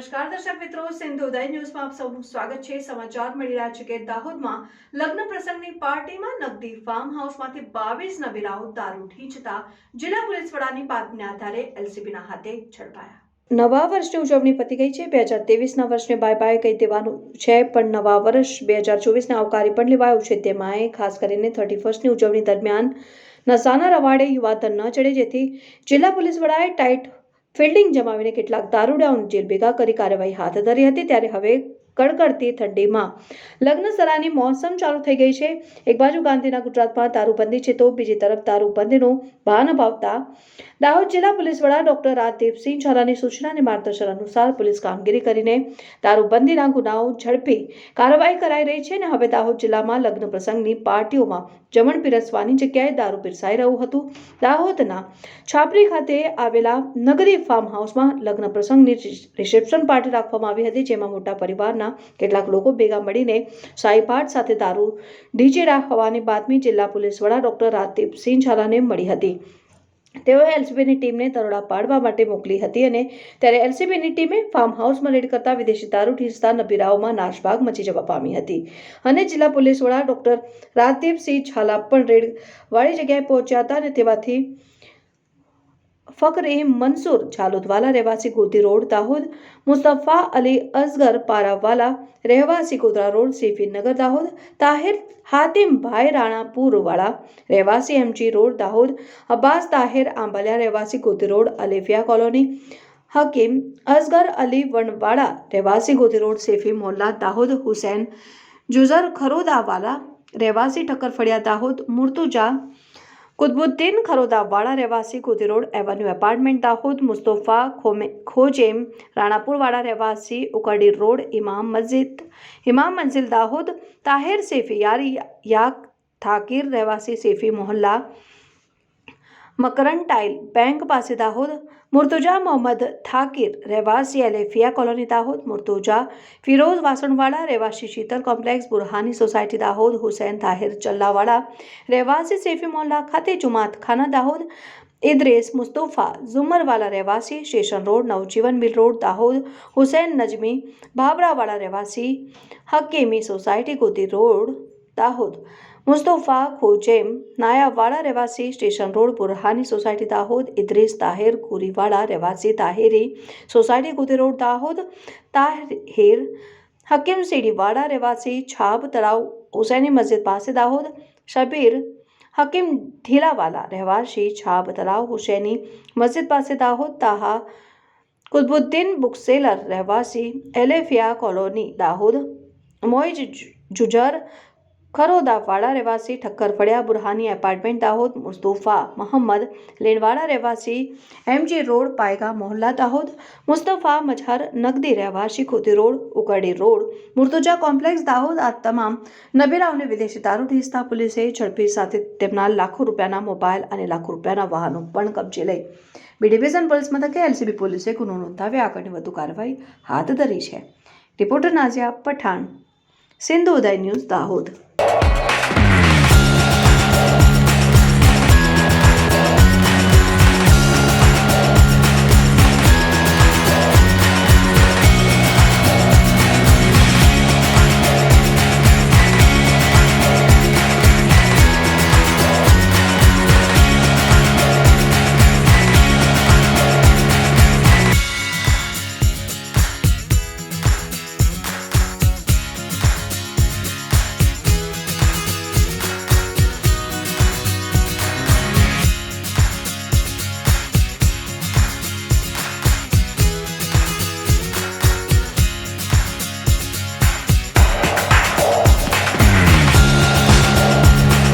નમસ્કાર દર્શક મિત્રો, સિંધુ ઉદય ન્યૂઝમાં આપ સૌનું સ્વાગત છે. સમાચાર મળી રહ્યા છે કે દાહોદમાં લગ્ન પ્રસંગની પાર્ટીમાં નગદી ફાર્મ હાઉસમાંથી બાવીસ નવીરાઓ દારૂ ઠીંચતા જિલ્લા પોલીસ વડાની બાતમીને આધારે એલસીબીના હાથે ઝડપાયા. નવા વર્ષની ઉજવણી પતી ગઈ છે. બે હજાર તેવીસના વર્ષને બાય બાય કહી દેવાનું છે, પણ નવા વર્ષ બે હજાર ચોવીસને આવકારી પણ લેવાયું છે. તેમાં ખાસ કરીને થર્ટી ફર્સ્ટની ઉજવણી દરમિયાન નશાના રવાડે યુવાધન ન ચડે જેથી જિલ્લા પોલીસ વડાએ ટાઈટ ફિલ્ડિંગ જમાવીને કેટલાક દારૂડાઓને જેલ ભેગા કરી કાર્યવાહી હાથ ધરી હતી ત્યારે હવે કડકડતી ઠંડીમાં. લગ્ન સરાની મોસમ ચાલુ થઈ ગઈ છે. એક બાજુ ગાંધીના ગુજરાતમાં દારૂબંધી છે તો બીજી તરફ દારૂબંધીનું ભાન અપાવતા દાહોદ જિલ્લા પોલીસ વડા ડોક્ટર રાજદીપસિંહ ઝાલાની સૂચના માર્ગદર્શન અનુસાર પોલીસ કામગીરી કરીને દારૂબંધીના ગુનાઓ ઝડપી કાર્યવાહી કરાઈ રહી છે અને હવે દાહોદ જિલ્લામાં લગ્ન પ્રસંગની પાર્ટીઓમાં જમણ પીરસવાની જગ્યાએ દારૂ પીરસાઈ રહ્યું હતું. દાહોદના છાપરી ખાતે આવેલા નગરી ફાર્મ હાઉસમાં લગ્ન પ્રસંગની રિસેપ્શન પાર્ટી રાખવામાં આવી હતી, જેમાં મોટા પરિવારના કેટલાક લોકો ભેગા મળીને સાઈપાટ સાથે દારૂ ડીજે હોવાની બાતમી જિલ્લા પોલીસ વડા ડોક્ટર રાજદીપસિંહ ઝાલાને મળી હતી. તેઓએ એલસીબીની ટીમને દરોડા પાડવા માટે મોકલી હતી અને ત્યારે એલસીબીની ટીમે ફાર્મ હાઉસમાં રેડ કરતા વિદેશી દારૂ ઠીસતા નબીરાઓમાં નાશભાગ મચી જવા પામી હતી અને જિલ્લા પોલીસ વડા ડોક્ટર રાજદીપસિંહ ઝાલા પણ રેડ વાળી જગ્યાએ પહોંચ્યા હતા અને તેમાંથી ફકરે મંસૂર ઝાલોદવાલા રહેવાસી ગોતી રોડ દાહોદ, મુસ્તફા અલી અસગર પારાવાલા રહેવાસી ગોધરા રોડ સેફીનગર દાહોદ, તાહિર હાતિમભાઈ રાણાપુરવાળા રહેવાસી એમજી રોડ દાહોદ, અબ્બાસ તાહિર આંબાલિયા રહેવાસી ગોતી રોડ, અલેફિયા કોલોની, હકીમ અસગર અલી વણવાડા રહેવાસી ગોધી રોડ, સેફી મોહલ્લા દાહોદ, હુસૈન જુઝર ખરોદાવાલા રહેવાસી ઠક્કર ફળિયા દાહોદ, મુર્તુજા કુતબુદ્દીન ખરોદાવાડા રહેવાસી Godhi road avenue apartment Dahod Mustafa Khozem Ranapurwada રહેવાસી ઉકરડી રોડ ઇમામ મસ્જિદ. ઇમામ મંઝિલ દાહોદ, તાહેર સેફી યારી યાક થાકીર રહેવાસી સેફી મોહલ્લા મકરન ટાઇલ, બેંક પાસે દાહોદ, મુર્તુજા મોહમ્મદ થાકીર, રહેવાસી એલેફિયા કોલોની દાહોદ, મુર્તુજા ફિરોઝ વાસણવાળા રહેવાસી શીતલ કોમ્પ્લેક્સ, બુરહાની સોસાયટી દાહોદ, હુસૈન તાહિર ચલ્લાવાળા રહેવાસી સેફી મોહલ્લા ખાતે જુમાત ખાના દાહોદ, ઇદ્રેસ મુસ્તફા ઝુમરવાલા રહેવાસી station road, Navjivan mill road, Dahod, Hussain Najmi Babrawala રહેવાસી, હકીમી સોસાયટી ગોતી રોડ, દાહોદ. મુસ્તફા ખોજેમ નાયાવાડા રહેવાસી station road Burhani society Dahod, Idris Taher Kuriwada રહેવાસી તાહેરી સોસાયટી ગોતી રોડ દાહોદ, તાહેર, હકીમ સીડીવાડા રહેવાસી છાબ તળાવ, હુસૈની મસ્જિદ પાસે દાહોદ, શબીર, હકીમ ઢીલાવાલા રહેવાસી છાબ તળાવ, હુસૈની મસ્જિદ પાસે દાહોદ, તાહા કુતબુદ્દીન બુકસેલર રહેવાસી, એલેફિયા કોલોની દાહોદ, મોઇજ જુજર ખરોદાવાડા રહેવાસી ઠક્કર ફળિયા બુરહાની એપાર્ટમેન્ટ દાહોદ મુસ્તફા મોહમ્મદ લેણવાડા રહેવાસી એમજી રોડ, પાયગા મોહલ્લા દાહોદ, મુસ્તફા મજહર, નગદી રહેવાસી Khoti road Ukardi road, Murtuza complex Dahod આ તમામ નબીરાઓને વિદેશી દારૂ ઢીસતા પોલીસે ઝડપી સાથે તેમના લાખો રૂપિયાના મોબાઈલ અને લાખો રૂપિયાના વાહનો પણ કબજે લઈ. બી ડિવિઝન પોલીસ મથકે એલસીબી પોલીસે ગુનો નોંધાવી આગળની વધુ કાર્યવાહી હાથ ધરી છે. Reporter Naziya Pathan, Sindhu Uday news Dahod.